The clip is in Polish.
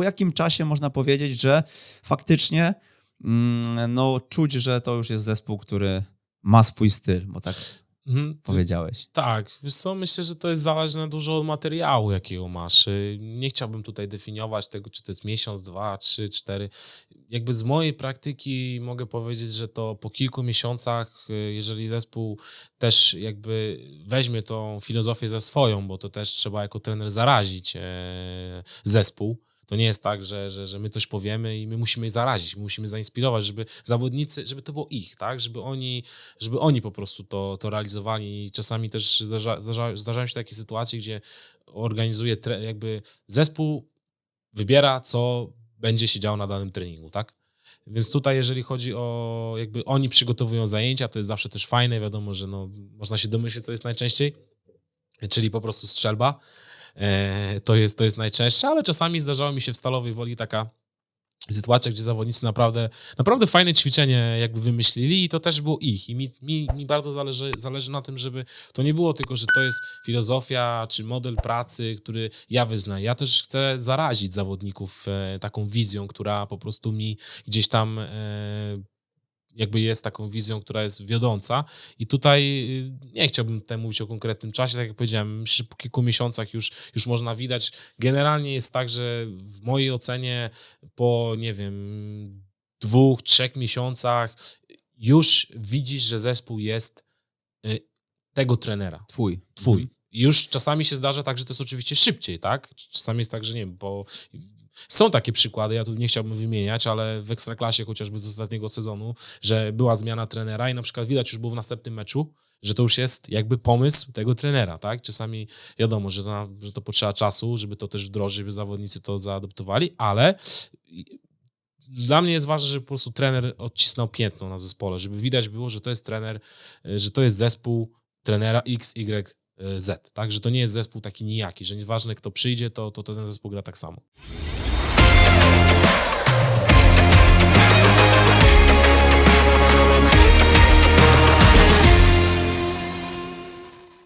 po jakim czasie można powiedzieć, że faktycznie mm, no, czuć, że to już jest zespół, który ma swój styl, bo tak Mhm. Powiedziałeś. Tak, wiesz co, myślę, że to jest zależne dużo od materiału, jakiego masz. Nie chciałbym tutaj definiować tego, czy to jest miesiąc, dwa, trzy, cztery. Jakby z mojej praktyki mogę powiedzieć, że to po kilku miesiącach, y, jeżeli zespół też jakby weźmie tą filozofię za swoją, bo to też trzeba jako trener zarazić e, zespół. To nie jest tak, że, że, że my coś powiemy i my musimy zarazić, my musimy zainspirować, żeby zawodnicy, żeby to było ich, tak? Żeby oni żeby oni po prostu to, to realizowali. I czasami też zdarza, zdarza, zdarzają się takie sytuacje, gdzie organizuje tre, jakby zespół wybiera, co będzie się działo na danym treningu, tak? Więc tutaj, jeżeli chodzi o jakby oni przygotowują zajęcia, to jest zawsze też fajne. Wiadomo, że no, można się domyślić, co jest najczęściej, czyli po prostu strzelba. E, to, jest, to jest najczęstsze, ale czasami zdarzało mi się w Stalowej Woli taka sytuacja, gdzie zawodnicy naprawdę, naprawdę fajne ćwiczenie jakby wymyślili i to też było ich. I mi, mi, mi bardzo zależy, zależy na tym, żeby to nie było tylko, że to jest filozofia czy model pracy, który ja wyznaję. Ja też chcę zarazić zawodników e, taką wizją, która po prostu mi gdzieś tam e, jakby jest taką wizją, która jest wiodąca. I tutaj y, nie chciałbym tutaj mówić o konkretnym czasie, tak jak powiedziałem, myślę, że po kilku miesiącach już, już można widać. Generalnie jest tak, że w mojej ocenie po, nie wiem, dwóch, trzech miesiącach już widzisz, że zespół jest y, tego trenera Twój. twój. I Już czasami się zdarza tak, że to jest oczywiście szybciej, tak? Czasami jest tak, że nie wiem, bo są takie przykłady, ja tu nie chciałbym wymieniać, ale w Ekstraklasie chociażby z ostatniego sezonu, że była zmiana trenera i na przykład widać już było w następnym meczu, że to już jest jakby pomysł tego trenera, tak? Czasami wiadomo, że to, że to potrzeba czasu, żeby to też wdrożyć, żeby zawodnicy to zaadoptowali, ale dla mnie jest ważne, żeby po prostu trener odcisnął piętno na zespole, żeby widać było, że to jest trener, e, że to jest zespół trenera X, Y, e, Z, tak? Że to nie jest zespół taki nijaki, że nieważne kto przyjdzie, to, to ten zespół gra tak samo.